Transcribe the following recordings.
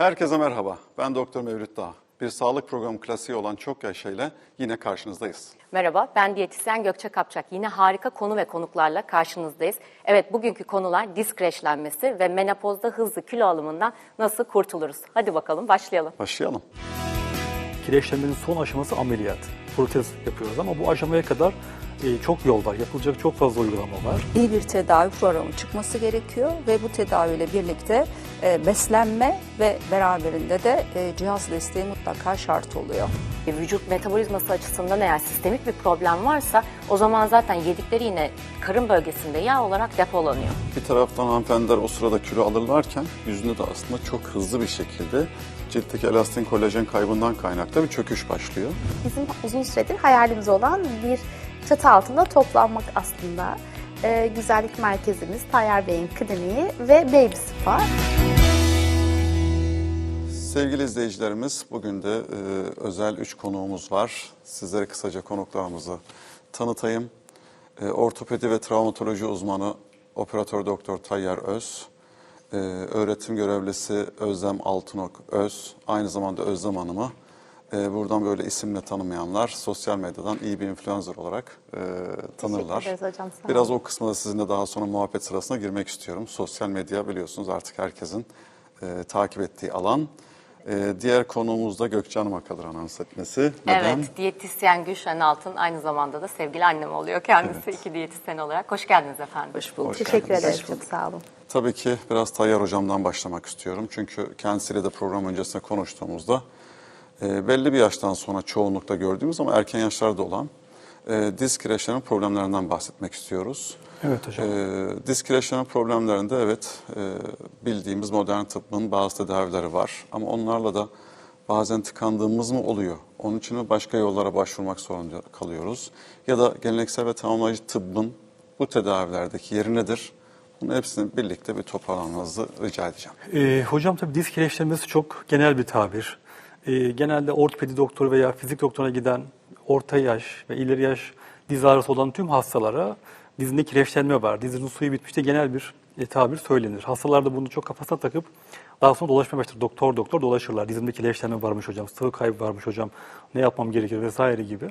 Herkese merhaba. Ben Doktor Mevlüt Dağ. Bir sağlık programı klasiği olan Çok Yaşa ile yine karşınızdayız. Merhaba, ben diyetisyen Gökçe Kapçak. Yine harika konu ve konuklarla karşınızdayız. Evet, bugünkü konular disk kreşlenmesi ve menopozda hızlı kilo alımından nasıl kurtuluruz? Hadi bakalım başlayalım. Başlayalım. Kireçlenmenin son aşaması ameliyat. Protez yapıyoruz ama bu aşamaya kadar çok yol var. Yapılacak çok fazla uygulama var. iyi bir tedavi programı çıkması gerekiyor ve bu tedaviyle birlikte e, beslenme ve beraberinde de e, cihaz desteği mutlaka şart oluyor. E, Vücut metabolizması açısından eğer sistemik bir problem varsa o zaman zaten yedikleri yine karın bölgesinde yağ olarak depolanıyor. Bir taraftan hanımefendiler o sırada kilo alırlarken yüzünde de aslında çok hızlı bir şekilde ciltteki elastin kolajen kaybından kaynaklı bir çöküş başlıyor. bizim uzun süredir hayalimiz olan bir çatı altında toplanmak aslında. Ee, güzellik merkezimiz, Tayyar Bey'in kliniği ve Baby Spa. Sevgili izleyicilerimiz, bugün de e, özel üç konuğumuz var. Sizlere kısaca konuklarımızı tanıtayım. E, ortopedi ve travmatoloji uzmanı operatör doktor Tayyar Öz, e, öğretim görevlisi Özlem Altınok Öz, aynı zamanda Özlem Hanım'ı e, buradan böyle isimle tanımayanlar sosyal medyadan iyi bir influencer olarak e, tanırlar. ederiz hocam, sağ Biraz o kısmına da sizinle daha sonra muhabbet sırasına girmek istiyorum. Sosyal medya biliyorsunuz artık herkesin e, takip ettiği alan. E, diğer konuğumuz da Gökçe Hanım'a kalır anons etmesi. Neden? Evet, diyetisyen Gülşen Altın aynı zamanda da sevgili annem oluyor kendisi iki diyetisyen olarak. Hoş geldiniz efendim. Hoş bulduk. Teşekkür geldiniz. ederiz, çok sağ olun. Tabii ki biraz Tayyar Hocam'dan başlamak istiyorum. Çünkü kendisiyle de program öncesinde konuştuğumuzda e, belli bir yaştan sonra çoğunlukta gördüğümüz ama erken yaşlarda olan e, diz kireçlerinin problemlerinden bahsetmek istiyoruz. Evet hocam. E, diz kireçlerinin problemlerinde evet e, bildiğimiz modern tıbbın bazı tedavileri var. Ama onlarla da bazen tıkandığımız mı oluyor? Onun için mi başka yollara başvurmak zorunda kalıyoruz? Ya da geleneksel ve tamamlayıcı tıbbın bu tedavilerdeki yeri nedir? Bunun hepsini birlikte bir toparlamanızı rica edeceğim. E, hocam tabii disk kireçlenmesi çok genel bir tabir. E, genelde ortopedi doktoru veya fizik doktoruna giden orta yaş ve ileri yaş diz ağrısı olan tüm hastalara dizinde kireçlenme var, dizinin suyu bitmiş de genel bir e, tabir söylenir. Hastalar da bunu çok kafasına takıp daha sonra dolaşmaya başlar. Doktor doktor dolaşırlar. Dizimde kireçlenme varmış hocam, sıvı kaybı varmış hocam, ne yapmam gerekir vesaire gibi.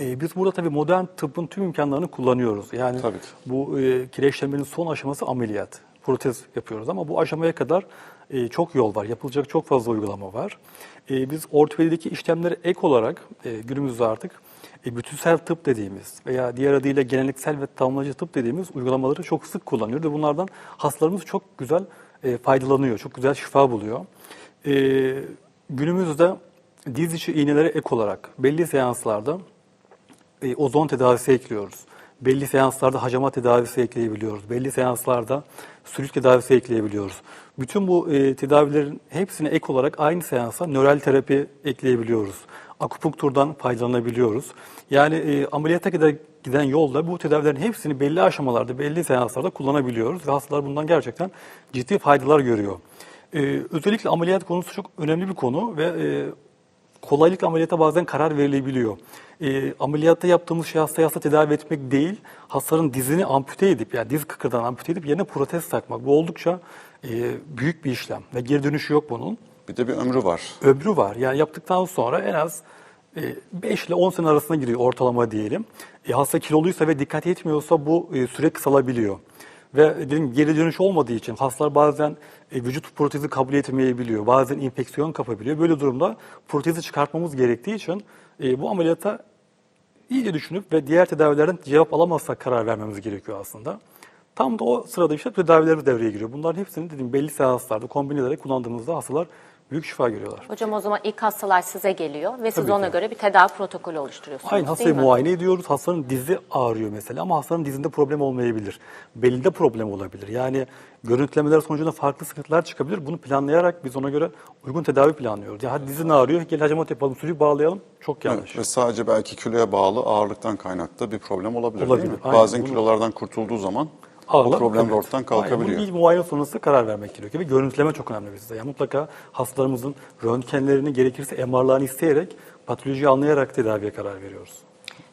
E, biz burada tabii modern tıbbın tüm imkanlarını kullanıyoruz. Yani Tabii ki. bu e, kireçlenmenin son aşaması ameliyat. Protez yapıyoruz ama bu aşamaya kadar e, çok yol var. Yapılacak çok fazla uygulama var. E, biz ortopedideki işlemleri ek olarak e, günümüzde artık e, bütünsel tıp dediğimiz veya diğer adıyla geleneksel ve tamamlayıcı tıp dediğimiz uygulamaları çok sık kullanıyoruz ve bunlardan hastalarımız çok güzel e, faydalanıyor, çok güzel şifa buluyor. E, günümüzde diz içi iğnelere ek olarak belli seanslarda e, ozon tedavisi ekliyoruz. Belli seanslarda hacama tedavisi ekleyebiliyoruz. Belli seanslarda sülük tedavisi ekleyebiliyoruz. Bütün bu e, tedavilerin hepsine ek olarak aynı seansa nöral terapi ekleyebiliyoruz. Akupunkturdan faydalanabiliyoruz. Yani e, ameliyata kadar giden yolda bu tedavilerin hepsini belli aşamalarda, belli seanslarda kullanabiliyoruz. Ve hastalar bundan gerçekten ciddi faydalar görüyor. E, özellikle ameliyat konusu çok önemli bir konu ve e, kolaylıkla ameliyata bazen karar verilebiliyor. E, ameliyatta yaptığımız şey hastayı hasta tedavi etmek değil, hastanın dizini ampute edip, yani diz kıkırdan ampute edip yerine protez takmak. Bu oldukça e, büyük bir işlem ve geri dönüşü yok bunun. Bir de bir ömrü var. Ömrü var. Yani yaptıktan sonra en az 5 ile 10 sene arasında giriyor ortalama diyelim. E, hasta kiloluysa ve dikkat etmiyorsa bu e, süre kısalabiliyor. Ve dedim geri dönüş olmadığı için hastalar bazen e, vücut protezi kabul etmeyebiliyor. Bazen infeksiyon kapabiliyor. Böyle durumda protezi çıkartmamız gerektiği için e, bu ameliyata iyice düşünüp ve diğer tedavilerden cevap alamazsak karar vermemiz gerekiyor aslında. Tam da o sırada işte tedavilerimiz devreye giriyor. Bunların hepsini dediğim belli seanslarda kombine ederek kullandığımızda hastalar büyük şifa görüyorlar. Hocam o zaman ilk hastalar size geliyor ve siz Tabii ona ki. göre bir tedavi protokolü oluşturuyorsunuz Aynı değil hastayı mi? muayene ediyoruz. Hastanın dizi ağrıyor mesela ama hastanın dizinde problem olmayabilir. Belinde problem olabilir. Yani görüntülemeler sonucunda farklı sıkıntılar çıkabilir. Bunu planlayarak biz ona göre uygun tedavi planlıyoruz. Ya hadi dizin ağrıyor, gel hacamat yapalım, suyu bağlayalım. Çok yanlış. Evet, ve sadece belki kiloya bağlı ağırlıktan kaynaklı bir problem olabilir, Olabilir, değil mi? aynen. Bazen Bunu- kilolardan kurtulduğu zaman Ağırlar, problem evet. ortadan kalkabiliyor. Aynen. İlk muayene sonrası karar vermek gerekiyor. Ve görüntüleme çok önemli bizde. Yani mutlaka hastalarımızın röntgenlerini gerekirse MR'larını isteyerek patolojiyi anlayarak tedaviye karar veriyoruz.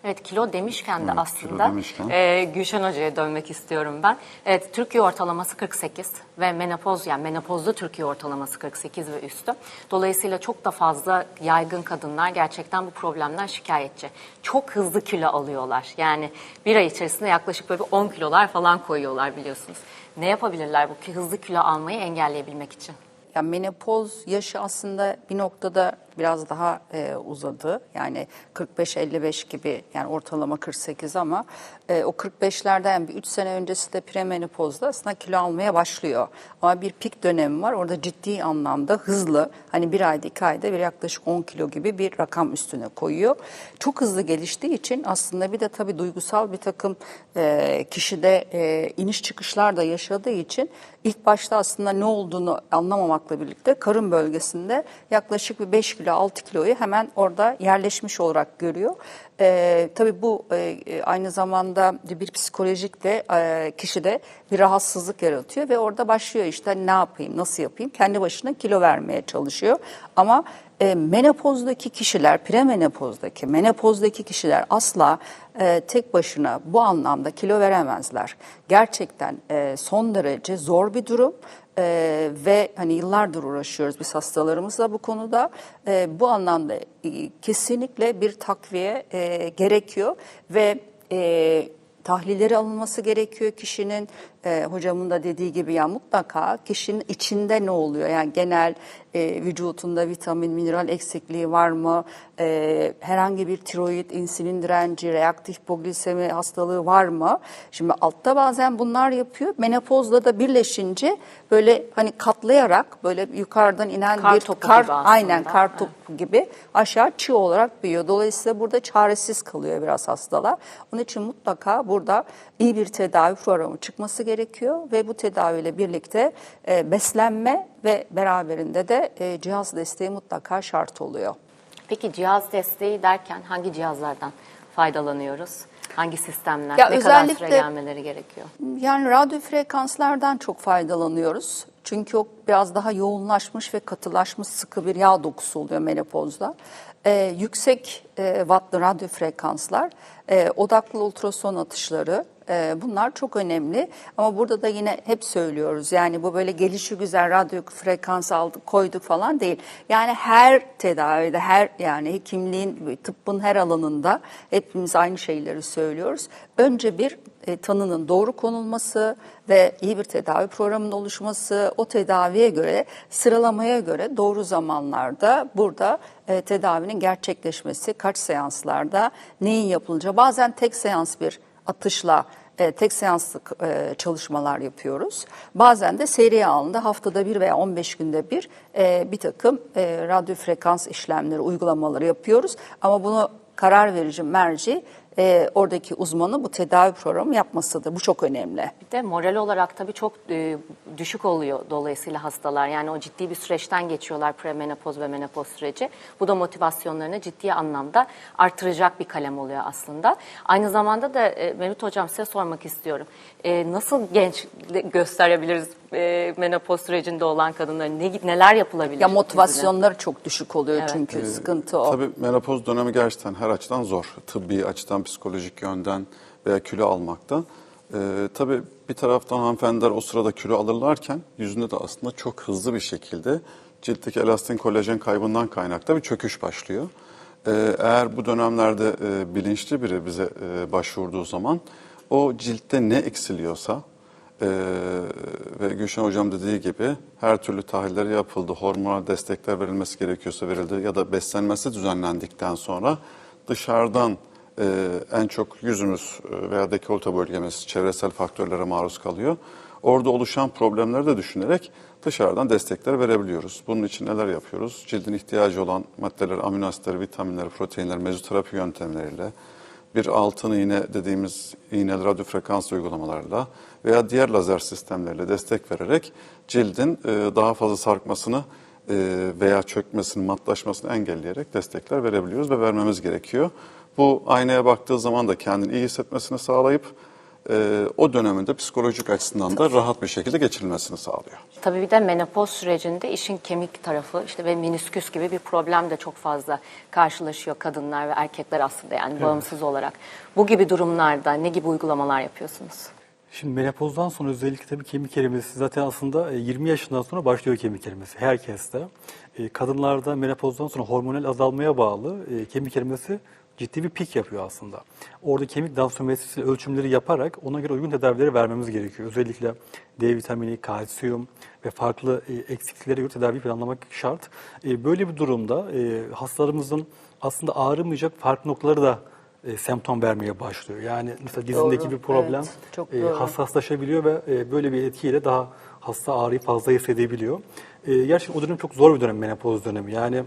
Evet kilo demişken de Evet, aslında demişken. e, Gülşen Hoca'ya dönmek istiyorum ben. Evet Türkiye ortalaması 48 ve menopoz yani menopozda Türkiye ortalaması 48 ve üstü. Dolayısıyla çok da fazla yaygın kadınlar gerçekten bu problemden şikayetçi. Çok hızlı kilo alıyorlar. Yani bir ay içerisinde yaklaşık böyle bir 10 kilolar falan koyuyorlar biliyorsunuz. Ne yapabilirler bu ki hızlı kilo almayı engelleyebilmek için? Yani menopoz yaşı aslında bir noktada biraz daha e, uzadı. Yani 45-55 gibi yani ortalama 48 ama e, o 45'lerden bir 3 sene öncesi de premenopozda aslında kilo almaya başlıyor. Ama bir pik dönemi var. Orada ciddi anlamda hızlı hani bir ayda iki ayda bir yaklaşık 10 kilo gibi bir rakam üstüne koyuyor. Çok hızlı geliştiği için aslında bir de tabii duygusal bir takım e, kişide e, iniş çıkışlar da yaşadığı için ilk başta aslında ne olduğunu anlamamakla birlikte karın bölgesinde yaklaşık bir 5 kilo 6 kiloyu hemen orada yerleşmiş olarak görüyor. Ee, tabii bu e, aynı zamanda bir psikolojik de e, kişide bir rahatsızlık yaratıyor ve orada başlıyor işte ne yapayım, nasıl yapayım? Kendi başına kilo vermeye çalışıyor. Ama e, menopozdaki kişiler, premenopozdaki, menopozdaki kişiler asla e, tek başına bu anlamda kilo veremezler. Gerçekten e, son derece zor bir durum. Ee, ve hani yıllardır uğraşıyoruz biz hastalarımızla bu konuda. Ee, bu anlamda e, kesinlikle bir takviye e, gerekiyor ve e, tahlilleri alınması gerekiyor kişinin. E, hocamın da dediği gibi ya mutlaka kişinin içinde ne oluyor? Yani genel e, vücutunda vitamin, mineral eksikliği var mı? E, herhangi bir tiroid, insülin direnci, reaktif hipoglisemi hastalığı var mı? Şimdi altta bazen bunlar yapıyor. Menopozla da birleşince böyle hani katlayarak böyle yukarıdan inen Kar bir topu kar gibi aslında. aynen kar topu gibi aşağı çığ olarak büyüyor. Dolayısıyla burada çaresiz kalıyor biraz hastalar. Onun için mutlaka burada iyi bir tedavi programı çıkması gerekiyor ve bu tedaviyle birlikte e, beslenme ve beraberinde de e, cihaz desteği mutlaka şart oluyor. Peki cihaz desteği derken hangi cihazlardan faydalanıyoruz? Hangi sistemler? Ya ne kadar süre gelmeleri gerekiyor? Yani radyo frekanslardan çok faydalanıyoruz. Çünkü o biraz daha yoğunlaşmış ve katılaşmış sıkı bir yağ dokusu oluyor menopozda. Ee, yüksek e, wattlı radyo frekanslar, e, odaklı ultrason atışları bunlar çok önemli. Ama burada da yine hep söylüyoruz yani bu böyle gelişi güzel radyo frekans aldık koyduk falan değil. Yani her tedavide her yani hekimliğin tıbbın her alanında hepimiz aynı şeyleri söylüyoruz. Önce bir e, tanının doğru konulması ve iyi bir tedavi programının oluşması, o tedaviye göre, sıralamaya göre doğru zamanlarda burada e, tedavinin gerçekleşmesi, kaç seanslarda neyin yapılacağı, bazen tek seans bir atışla e, tek seanslık e, çalışmalar yapıyoruz. Bazen de seri halinde haftada bir veya 15 günde bir e, bir takım e, radyo frekans işlemleri, uygulamaları yapıyoruz. Ama bunu karar verici merci e, oradaki uzmanı bu tedavi programı yapmasıdır. Bu çok önemli. Bir de moral olarak tabii çok e, düşük oluyor dolayısıyla hastalar. Yani o ciddi bir süreçten geçiyorlar premenopoz ve menopoz süreci. Bu da motivasyonlarını ciddi anlamda artıracak bir kalem oluyor aslında. Aynı zamanda da e, Mevlüt Hocam size sormak istiyorum. E, nasıl genç gösterebiliriz e, menopoz sürecinde olan kadınların? Ne, neler yapılabilir? Ya motivasyonları çok düşük oluyor Evet. çünkü sıkıntı o. Tabii menopoz dönemi gerçekten her açıdan zor. Tıbbi açıdan, psikolojik yönden veya kilo almakta. Ee, tabii bir taraftan hanımefendiler o sırada kilo alırlarken yüzünde de aslında çok hızlı bir şekilde ciltteki elastin kolajen kaybından kaynaklı bir çöküş başlıyor. Ee, eğer bu dönemlerde e, bilinçli biri bize e, başvurduğu zaman o ciltte ne eksiliyorsa ee, ve Gülşen Hocam dediği gibi her türlü tahliller yapıldı, hormonal destekler verilmesi gerekiyorsa verildi ya da beslenmesi düzenlendikten sonra dışarıdan e, en çok yüzümüz e, veya dekolte bölgemiz çevresel faktörlere maruz kalıyor. Orada oluşan problemleri de düşünerek dışarıdan destekler verebiliyoruz. Bunun için neler yapıyoruz? Cildin ihtiyacı olan maddeler, amino asitler, vitaminler, proteinler mezoterapi yöntemleriyle, bir altın iğne dediğimiz iğneli radyo frekans uygulamalarla veya diğer lazer sistemlerle destek vererek cildin e, daha fazla sarkmasını e, veya çökmesini, matlaşmasını engelleyerek destekler verebiliyoruz ve vermemiz gerekiyor. Bu aynaya baktığı zaman da kendini iyi hissetmesini sağlayıp e, o döneminde psikolojik açısından da rahat bir şekilde geçirilmesini sağlıyor. Tabii bir de menopoz sürecinde işin kemik tarafı işte ve minisküs gibi bir problem de çok fazla karşılaşıyor kadınlar ve erkekler aslında yani bağımsız olarak. Bu gibi durumlarda ne gibi uygulamalar yapıyorsunuz? Şimdi menopozdan sonra özellikle tabii kemik erimesi zaten aslında e, 20 yaşından sonra başlıyor kemik erimesi herkeste. E, Kadınlarda menopozdan sonra hormonal azalmaya bağlı e, kemik erimesi ciddi bir pik yapıyor aslında. Orada kemik dansiyometrisi ölçümleri yaparak ona göre uygun tedavileri vermemiz gerekiyor. Özellikle D vitamini, kalsiyum ve farklı e, eksikliklere göre tedavi planlamak şart. E, Böyle bir durumda e, hastalarımızın aslında ağrımayacak farklı noktaları da e, semptom vermeye başlıyor. Yani mesela dizindeki Doğru, bir problem evet, çok e, hassaslaşabiliyor ve e, böyle bir etkiyle daha hasta ağrıyı fazla hissedebiliyor. E, gerçekten o dönem çok zor bir dönem menopoz dönemi. Yani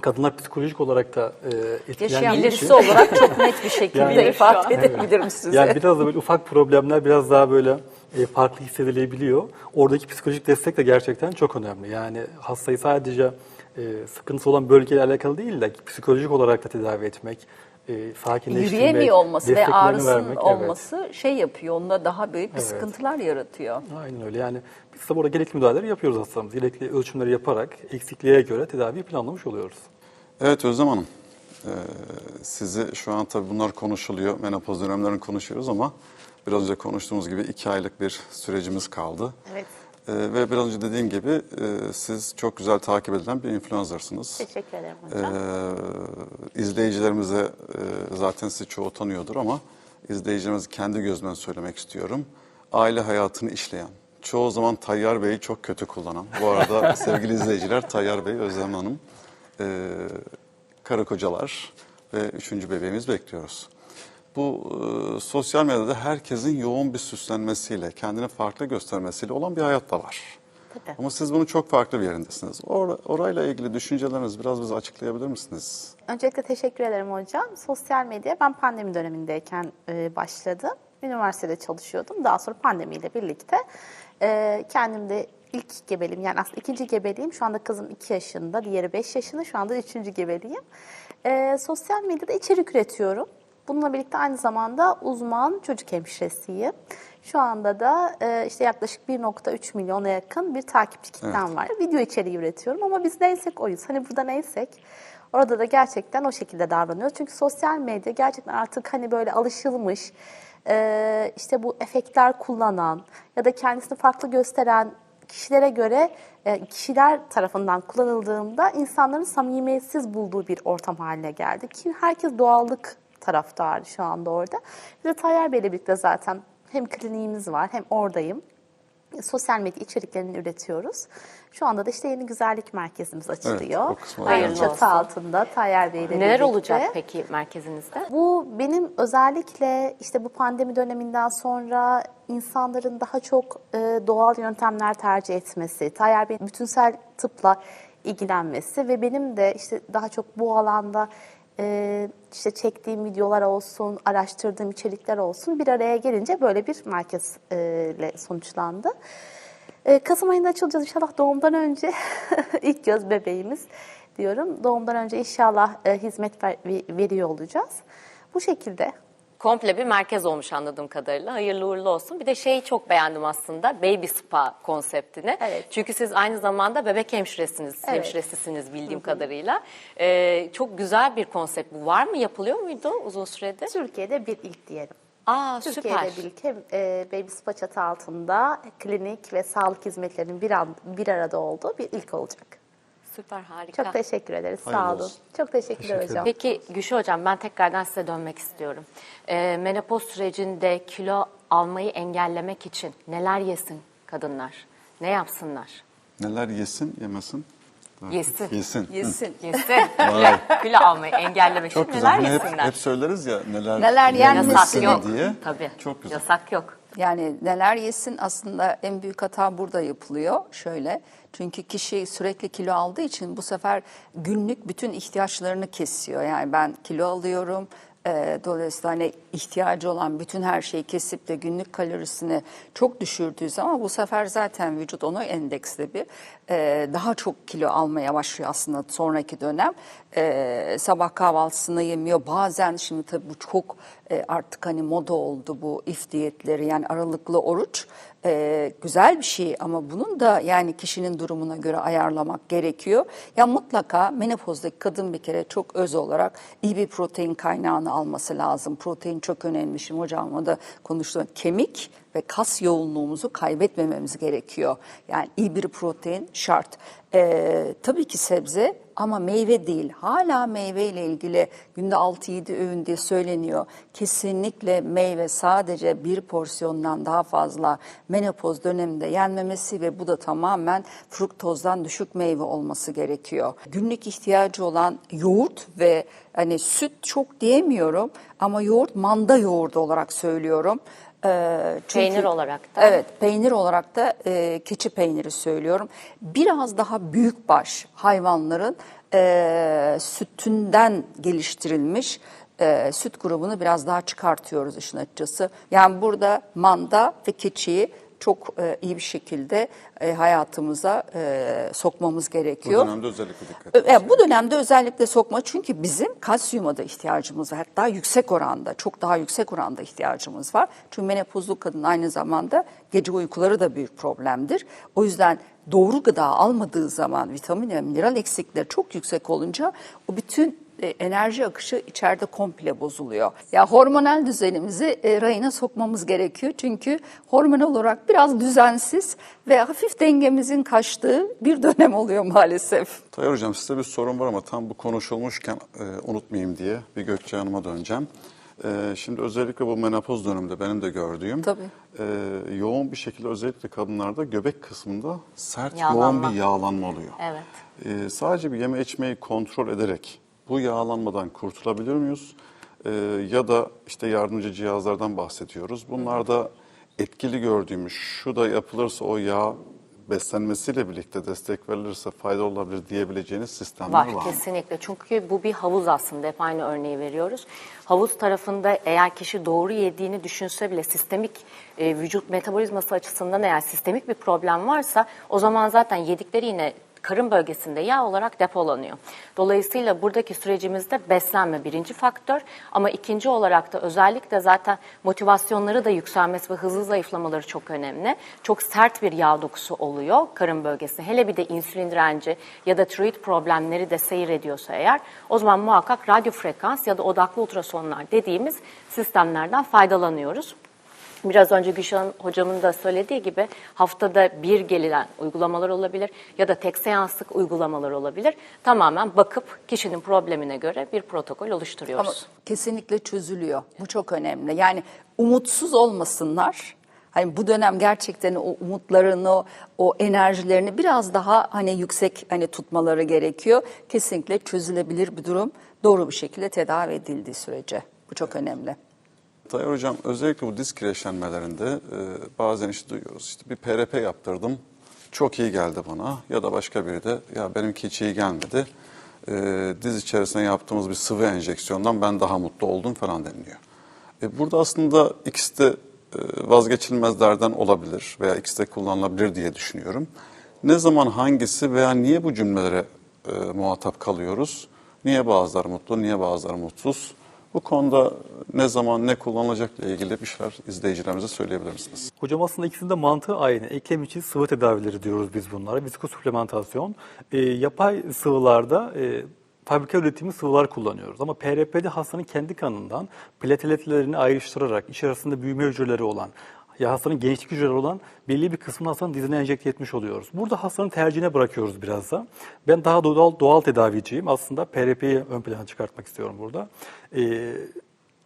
kadınlar psikolojik olarak da e, etkilendiği Yaşayan için. birisi olarak çok net bir şekilde Yani- ifade edebilirim size. Yani biraz da böyle ufak problemler biraz daha böyle e, farklı hissedilebiliyor. Oradaki psikolojik destek de gerçekten çok önemli. Yani hastayı sadece e, sıkıntısı olan bölgeyle alakalı değil de psikolojik olarak da tedavi etmek, e, sakinleştirmek, Yürüyemiyor olması ve ağrısının vermek, evet. olması şey yapıyor, onda daha büyük bir Evet. sıkıntılar yaratıyor. Aynen öyle. Yani biz de burada gerekli müdahaleleri yapıyoruz hastamız. Gerekli ölçümleri yaparak eksikliğe göre tedaviyi planlamış oluyoruz. Evet Özlem Hanım, e, sizi şu an tabii bunlar konuşuluyor, menopoz dönemlerini konuşuyoruz ama biraz önce konuştuğumuz gibi iki aylık bir sürecimiz kaldı. Evet. E, ve biraz önce dediğim gibi e, siz çok güzel takip edilen bir influencer'sınız. Teşekkür ederim hocam. Ee, izleyicilerimize e, zaten sizi çoğu tanıyordur ama izleyicilerimiz kendi gözümden söylemek istiyorum. Aile hayatını işleyen, çoğu zaman Tayyar Bey'i çok kötü kullanan, bu arada sevgili izleyiciler Tayyar Bey, Özlem Hanım, e, karı kocalar ve üçüncü bebeğimiz bekliyoruz. Bu e, sosyal medyada herkesin yoğun bir süslenmesiyle, kendini farklı göstermesiyle olan bir hayat da var. Tabii. Ama siz bunun çok farklı bir yerindesiniz. Or orayla ilgili düşüncelerinizi biraz bize açıklayabilir misiniz? Öncelikle teşekkür ederim hocam. Sosyal medya ben pandemi dönemindeyken e, başladım. Üniversitede çalışıyordum. Daha sonra pandemiyle birlikte e, kendim de ilk gebeliğim yani aslında ikinci gebeliğim. Şu anda kızım 2 yaşında, diğeri 5 yaşında. Şu anda üçüncü gebeliğim. E, sosyal medyada içerik üretiyorum. Bununla birlikte aynı zamanda uzman çocuk hemşiresiyim. Şu anda da e, işte yaklaşık 1.3 milyona yakın bir takipçi kitlem var. Video içeriği üretiyorum ama biz neysek oyuz. Hani burada neysek orada da gerçekten o şekilde davranıyoruz. Çünkü sosyal medya gerçekten artık hani böyle alışılmış e, işte bu efektler kullanan ya da kendisini farklı gösteren kişilere göre e, kişiler tarafından kullanıldığında insanların samimiyetsiz bulduğu bir ortam haline geldi. Ki herkes doğallık taraftarı şu anda orada. Bir de Tayyar Bey'le birlikte zaten hem kliniğimiz var hem oradayım. Sosyal medya içeriklerini üretiyoruz. Şu anda da işte yeni güzellik merkezimiz açılıyor. Aynı hayırlı çatı olsun. altında Tayyar Bey'le birlikte. Neler olacak peki merkezinizde? Bu benim özellikle işte bu pandemi döneminden sonra insanların daha çok e, doğal yöntemler tercih etmesi, Tayyar Bey'in bütünsel tıpla ilgilenmesi ve benim de işte daha çok bu alanda e, işte çektiğim videolar olsun, araştırdığım içerikler olsun bir araya gelince böyle bir merkezle sonuçlandı. E, Kasım ayında açılacağız inşallah doğumdan önce ilk göz bebeğimiz diyorum. Doğumdan önce inşallah e, hizmet ver- veriyor olacağız. Bu şekilde. Komple bir merkez olmuş anladığım kadarıyla. Hayırlı uğurlu olsun. Bir de şeyi çok beğendim aslında. Baby spa konseptini. Evet. Çünkü siz aynı zamanda bebek hemşiresiniz, Evet. hemşiresisiniz bildiğim kadarıyla. Ee, çok güzel bir konsept bu. Var mı? Yapılıyor muydu uzun süredir? Türkiye'de bir ilk diyelim. Aa Türkiye'de süper. bir ilk hem e, Baby Spa çatı altında klinik ve sağlık hizmetlerinin bir, an, bir arada olduğu bir ilk olacak. Süper harika. Çok teşekkür ederiz. Hayırlı Sağ olun. olsun. Çok teşekkürler hocam. Peki Güşü Hocam ben tekrardan size dönmek istiyorum. Ee, menopoz sürecinde kilo almayı engellemek için neler yesin kadınlar? Ne yapsınlar? Neler yesin, yemesin? Yesin. Yesin. Yesin. Yesin. kilo, kilo almayı engellemek Çok için güzel. neler Bunu hep, yesinler? hep söyleriz ya neler, Neler yenmesin Yasak yok. diye. Tabii. Çok güzel. Yasak yok. Yani neler yesin aslında en büyük hata burada yapılıyor. Şöyle çünkü kişi sürekli kilo aldığı için bu sefer günlük bütün ihtiyaçlarını kesiyor. Yani ben kilo alıyorum, E, dolayısıyla hani ihtiyacı olan bütün her şeyi kesip de günlük kalorisini çok düşürdüğü zaman bu sefer zaten vücut onu endeksli bir e, daha çok kilo almaya başlıyor aslında sonraki dönem. E, sabah kahvaltısını yemiyor. Bazen şimdi tabii bu çok artık hani moda oldu bu if diyetleri yani aralıklı oruç. E, güzel bir şey ama bunun da yani kişinin durumuna göre ayarlamak gerekiyor. Ya mutlaka menopozdaki kadın bir kere çok öz olarak iyi bir protein kaynağını alması lazım. Protein çok önemli. Şimdi hocamla da konuştuğum kemik ve kas yoğunluğumuzu kaybetmememiz gerekiyor. Yani iyi bir protein şart. Ee, tabii ki sebze ama meyve değil. Hala meyve ile ilgili günde 6-7 öğün diye söyleniyor. Kesinlikle meyve sadece bir porsiyondan daha fazla menopoz döneminde yenmemesi ve bu da tamamen fruktozdan düşük meyve olması gerekiyor. Günlük ihtiyacı olan yoğurt ve hani süt çok diyemiyorum ama yoğurt manda yoğurdu olarak söylüyorum. Ee, çünkü- Peynir olarak da. Evet, peynir olarak da e, keçi peyniri söylüyorum. Biraz daha büyükbaş hayvanların e, sütünden geliştirilmiş e, süt grubunu biraz daha çıkartıyoruz işin açıkçası. Yani burada manda ve keçiyi çok e, iyi bir şekilde e, hayatımıza e, sokmamız Bu gerekiyor. dönemde özellikle dikkat E, bu dönemde özellikle sokma çünkü bizim kalsiyuma da ihtiyacımız var. Hatta yüksek oranda, çok daha yüksek oranda ihtiyacımız var. Çünkü menopozlu kadın aynı zamanda gece uykuları da büyük problemdir. O yüzden doğru gıda almadığı zaman vitamin ve mineral eksikleri çok yüksek olunca o bütün enerji akışı içeride komple bozuluyor. Ya hormonal düzenimizi e, rayına sokmamız gerekiyor. Çünkü hormonal olarak biraz düzensiz ve hafif dengemizin kaçtığı bir dönem oluyor maalesef. Tayyar Hocam size bir sorun var ama tam bu konuşulmuşken e, unutmayayım diye bir Gökçe Hanım'a döneceğim. E, şimdi özellikle bu menopoz döneminde benim de gördüğüm Tabii. e, yoğun bir şekilde özellikle kadınlarda göbek kısmında sert Yağlanma. yoğun bir yağlanma oluyor. Evet. E, sadece bir yeme içmeyi kontrol ederek bu yağlanmadan kurtulabilir miyiz? E, ya da işte yardımcı cihazlardan bahsediyoruz. Bunlarda etkili gördüğümüz şu da yapılırsa o yağ beslenmesiyle birlikte destek verilirse fayda olabilir diyebileceğiniz sistemler Var var, kesinlikle. Çünkü bu bir havuz aslında. Hep aynı örneği veriyoruz. Havuz tarafında eğer kişi doğru yediğini düşünse bile sistemik e, vücut metabolizması açısından eğer sistemik bir problem varsa o zaman zaten yedikleri yine karın bölgesinde yağ olarak depolanıyor. Dolayısıyla buradaki sürecimizde beslenme birinci faktör ama ikinci olarak da özellikle zaten motivasyonları da yükselmesi ve hızlı zayıflamaları çok önemli. Çok sert bir yağ dokusu oluyor karın bölgesinde. Hele bir de insülin direnci ya da tiroid problemleri de seyrediyorsa eğer o zaman muhakkak radyo frekans ya da odaklı ultrasonlar dediğimiz sistemlerden faydalanıyoruz. Biraz önce Gülşen hocamın da söylediği gibi haftada bir gelilen uygulamalar olabilir ya da tek seanslık uygulamalar olabilir. Tamamen bakıp kişinin problemine göre bir protokol oluşturuyoruz. Ama kesinlikle çözülüyor. Bu çok önemli. Yani umutsuz olmasınlar. Hani bu dönem gerçekten o umutlarını, o enerjilerini biraz daha hani yüksek hani tutmaları gerekiyor. Kesinlikle çözülebilir bir durum. Doğru bir şekilde tedavi edildiği sürece. Bu çok önemli. Tayyar Hocam özellikle bu diz kireçlenmelerinde e, bazen işte duyuyoruz. İşte bir PRP yaptırdım. Çok iyi geldi bana. Ya da başka biri de ya benimki hiç iyi gelmedi. E, diz içerisine yaptığımız bir sıvı enjeksiyondan ben daha mutlu oldum falan deniliyor. E, burada aslında ikisi de e, vazgeçilmezlerden olabilir veya ikisi de kullanılabilir diye düşünüyorum. Ne zaman hangisi veya niye bu cümlelere e, muhatap kalıyoruz? Niye bazıları mutlu, niye bazıları mutsuz? Bu konuda ne zaman ne kullanılacakla ilgili bir şeyler izleyicilerimize söyleyebilir misiniz? Hocam aslında ikisinin de mantığı aynı. Eklem içi sıvı tedavileri diyoruz biz bunlara. Viskosuplementasyon. E, yapay sıvılarda e, fabrika üretimi sıvılar kullanıyoruz. Ama PRP'de hastanın kendi kanından plateletlerini ayrıştırarak içerisinde büyüme hücreleri olan ya hastanın gençlik hücreleri olan belli bir kısmını hastanın dizine enjekte etmiş oluyoruz. Burada hastanın tercihine bırakıyoruz biraz da. Ben daha doğal, doğal tedaviciyim. Aslında PRP'yi ön plana çıkartmak istiyorum burada. Ee,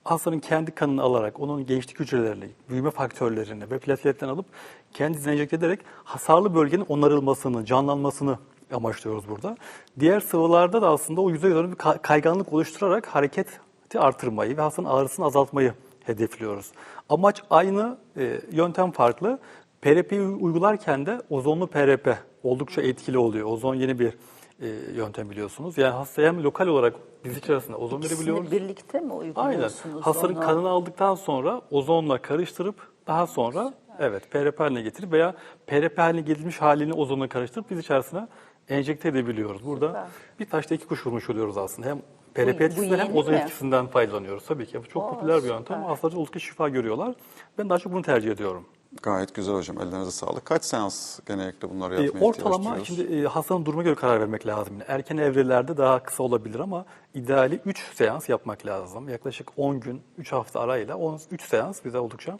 hastanın kendi kanını alarak onun gençlik hücrelerini, büyüme faktörlerini ve plateletlerini alıp kendi dizine enjekte ederek hasarlı bölgenin onarılmasını, canlanmasını amaçlıyoruz burada. Diğer sıvılarda da aslında o yüzey üzerinde bir ka- kayganlık oluşturarak hareketi artırmayı ve hastanın ağrısını azaltmayı hedefliyoruz. Amaç aynı, e, yöntem farklı. PRP'yi uygularken de ozonlu PRP oldukça etkili oluyor. Ozon yeni bir e, yöntem biliyorsunuz. Yani hastaya hem lokal olarak biz içerisinde ozon verebiliyoruz. İkisini birlikte mi Aynen. uyguluyorsunuz Hastanın onu? kanını aldıktan sonra ozonla karıştırıp daha sonra evet PRP haline getirip veya PRP haline getirilmiş halini ozonla karıştırıp biz içerisine enjekte edebiliyoruz. Burada Süper. bir taşta iki kuş vurmuş oluyoruz aslında. Hem PRP etkisinden hem ozon mi? etkisinden faydalanıyoruz tabii ki. Bu çok Oo, popüler bir süper. yöntem. Hastalar oldukça şifa görüyorlar. Ben daha çok bunu tercih ediyorum. Gayet güzel hocam. Ellerinize sağlık. Kaç seans genellikle bunları E, yapmaya ihtiyaç ortalama şimdi e, hastanın duruma göre karar vermek lazım. Yani erken evrelerde daha kısa olabilir ama ideali 3 seans yapmak lazım. Yaklaşık 10 gün, 3 hafta arayla 10, 3 seans bize oldukça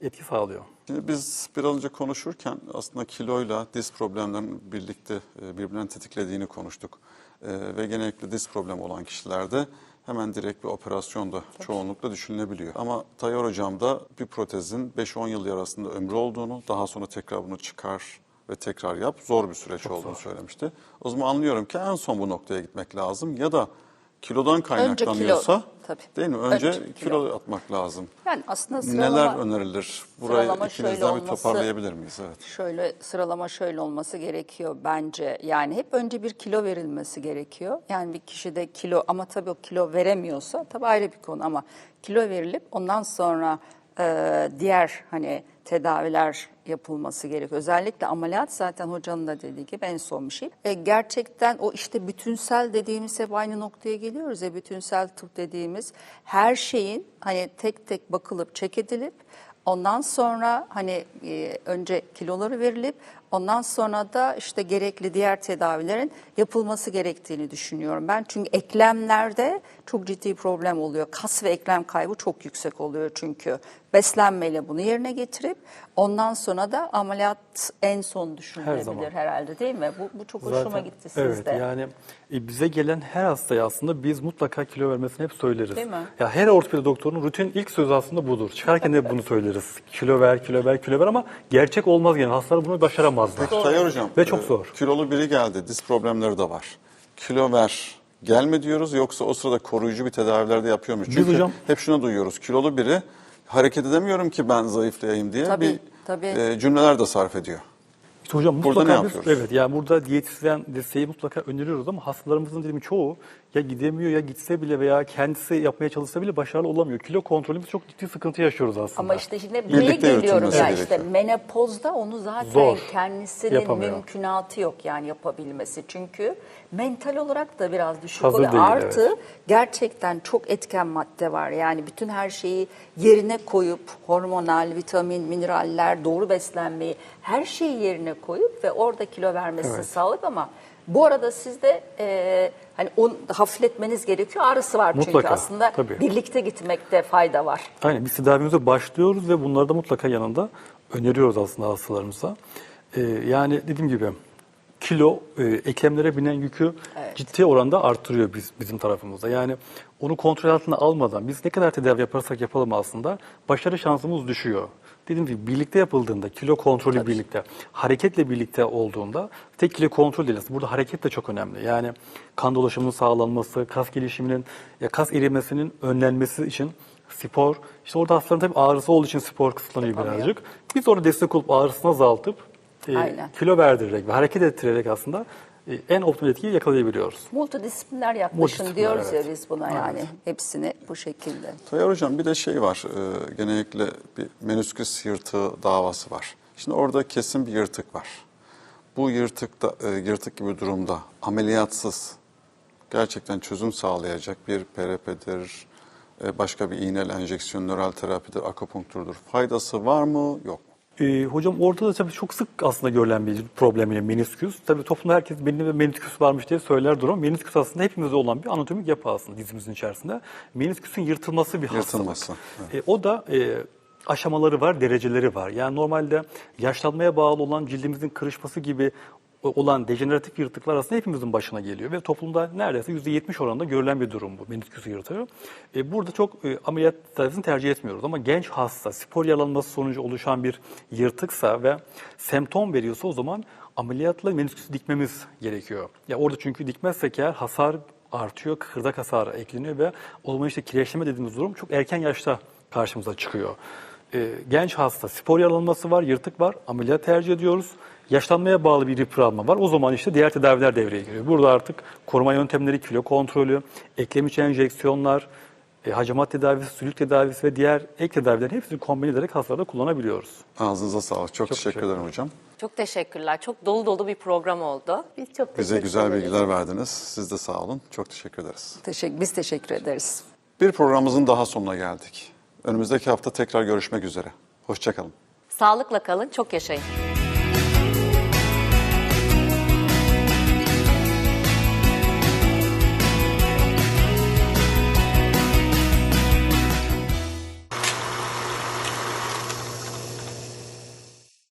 etki sağlıyor. Şimdi biz biraz önce konuşurken aslında kiloyla diz problemlerinin birlikte e, birbirinden tetiklediğini konuştuk. E, Ve genellikle diz problemi olan kişilerde hemen direkt bir operasyon da çoğunlukla düşünülebiliyor. Ama Tayyar Hocam da bir protezin 5-10 yıl arasında ömrü olduğunu, daha sonra tekrar bunu çıkar ve tekrar yap zor bir süreç olduğunu söylemişti. O zaman anlıyorum ki en son bu noktaya gitmek lazım ya da kilodan kaynaklanıyorsa tabii. değil mi? Önce, Önce kilo. kilo. atmak lazım. Yani aslında sıralama, Neler önerilir? Burayı sıralama şöyle ikinizden bir toparlayabilir miyiz? Evet. Şöyle sıralama şöyle olması gerekiyor bence. Yani hep önce bir kilo verilmesi gerekiyor. Yani bir kişide kilo ama tabii o kilo veremiyorsa tabii ayrı bir konu ama kilo verilip ondan sonra e, diğer hani tedaviler yapılması gerekiyor. Özellikle ameliyat zaten hocanın da dediği gibi en son bir şey. E, gerçekten o işte bütünsel dediğimiz hep aynı noktaya geliyoruz ya bütünsel tıp dediğimiz her şeyin hani tek tek bakılıp çek edilip Ondan sonra hani e, önce kiloları verilip ondan sonra da işte gerekli diğer tedavilerin yapılması gerektiğini düşünüyorum ben. Çünkü eklemlerde çok ciddi problem oluyor. Kas ve eklem kaybı çok yüksek oluyor çünkü. Beslenmeyle bunu yerine getirip ondan sonra da ameliyat en son düşünülebilir zaman. herhalde değil mi? Bu, bu çok hoşuma gitti sizde. Evet yani e, bize gelen her hastaya aslında biz mutlaka kilo vermesini hep söyleriz. Değil mi? Ya her ortopedi doktorunun rutin ilk sözü aslında budur. Çıkarken de bunu söyleriz. Kilo ver, kilo ver, kilo ver ama gerçek olmaz yani. Hastalar bunu başaramazlar. Peki Tayyar Hocam, Ve çok e, zor. kilolu biri geldi, diz problemleri de var. Kilo ver, gelme diyoruz yoksa o sırada koruyucu bir tedaviler de yapıyor muyuz? Biz Çünkü hocam- hep şunu duyuyoruz, kilolu biri hareket edemiyorum ki ben zayıflayayım diye Tabii, bir tabii. e, cümleler de sarf ediyor. İşte hocam Burada mutlaka ne biz, yapıyoruz? evet yani burada diyetisyen desteği mutlaka öneriyoruz ama hastalarımızın dedim çoğu ya gidemiyor ya gitse bile veya kendisi yapmaya çalışsa bile başarılı olamıyor. Kilo kontrolümüzde çok ciddi sıkıntı yaşıyoruz aslında. Ama işte şimdi buraya Birlikte geliyorum ya işte gerekiyor. menopozda onu zaten Zor. kendisinin Yapamıyor. mümkünatı yok yani yapabilmesi. Çünkü mental olarak da biraz düşük Hazır oluyor. değil, Artı evet. gerçekten çok etken madde var. Yani bütün her şeyi yerine koyup hormonal, vitamin, mineraller, doğru beslenmeyi her şeyi yerine koyup ve orada kilo vermesini Evet. sağlayıp ama bu arada sizde e, hani onu hafifletmeniz gerekiyor. Ağrısı var çünkü Mutlaka, aslında tabii. birlikte gitmekte fayda var. Aynen biz tedavimize başlıyoruz ve bunları da mutlaka yanında öneriyoruz aslında hastalarımıza. Ee, yani dediğim gibi kilo e, eklemlere binen yükü ciddi oranda arttırıyor biz, bizim tarafımızda. Yani onu kontrol altına almadan biz ne kadar tedavi yaparsak yapalım aslında başarı şansımız düşüyor. Dediğim gibi birlikte yapıldığında, kilo kontrolü birlikte, hareketle birlikte olduğunda tek kilo kontrol değil aslında. Burada hareket de çok önemli. Yani kan dolaşımının sağlanması, kas gelişiminin, ya kas erimesinin önlenmesi için spor, işte orada hastaların tabii ağrısı olduğu için spor kısıtlanıyor birazcık. Biz orada destek olup ağrısını azaltıp e, Aynen. kilo verdirerek ve hareket ettirerek aslında e, en optimal etkiyi yakalayabiliyoruz. Multidisipliner yaklaşım Multidisipliner, diyoruz evet. ya biz buna yani. Hepsini bu şekilde. Tayyar Hocam bir de şey var, e, genellikle bir menüsküs yırtığı davası var. Şimdi orada kesin bir yırtık var. Bu yırtıkta, e, yırtık gibi durumda ameliyatsız gerçekten çözüm sağlayacak bir PRP'dir, e, başka bir iğneli enjeksiyon, nöral terapidir, akupunkturdur. Faydası var mı, yok mu? Ee, hocam orada da tabii çok sık aslında görülen bir problem yine menisküs. Tabii toplumda herkes benim menisküs varmış diye söyler durum. Menisküs aslında hepimizde olan bir anatomik yapı aslında dizimizin içerisinde. Menisküsün yırtılması bir hastalık. Yırtılması, E, o da e, aşamaları var, dereceleri var. Yani normalde yaşlanmaya bağlı olan cildimizin kırışması gibi olan dejeneratif yırtıklar aslında hepimizin başına geliyor ve toplumda neredeyse %70 oranında görülen bir durum bu menisküs yırtığı. E, burada çok e, ameliyat tedavisini tercih etmiyoruz ama genç hasta spor yaralanması sonucu oluşan bir yırtıksa ve semptom veriyorsa o zaman ameliyatla menisküsü dikmemiz gerekiyor. Ya orada çünkü dikmezsek eğer hasar artıyor, kıkırdak hasarı ekleniyor ve o zaman işte kireçleme dediğimiz durum çok erken yaşta karşımıza çıkıyor. E, genç hasta spor yaralanması var, yırtık var, ameliyat tercih ediyoruz. Yaşlanmaya bağlı bir yıpranma var. O zaman işte diğer tedaviler devreye giriyor. Burada artık koruma yöntemleri, kilo kontrolü, eklem içi enjeksiyonlar, e, hacamat tedavisi, sülük tedavisi ve diğer ek tedavilerin hepsini kombine ederek hastalarda kullanabiliyoruz. Ağzınıza sağlık. Çok, teşekkür teşekkür ederim hocam. Çok teşekkürler. Çok dolu dolu bir program oldu. Biz çok Bize güzel ederiz. bilgiler verdiniz. Siz de sağ olun. Çok teşekkür ederiz. Teşekkür, biz teşekkür ederiz. Bir programımızın daha sonuna geldik. Önümüzdeki hafta tekrar görüşmek üzere. Hoşçakalın. Sağlıkla kalın, çok yaşayın.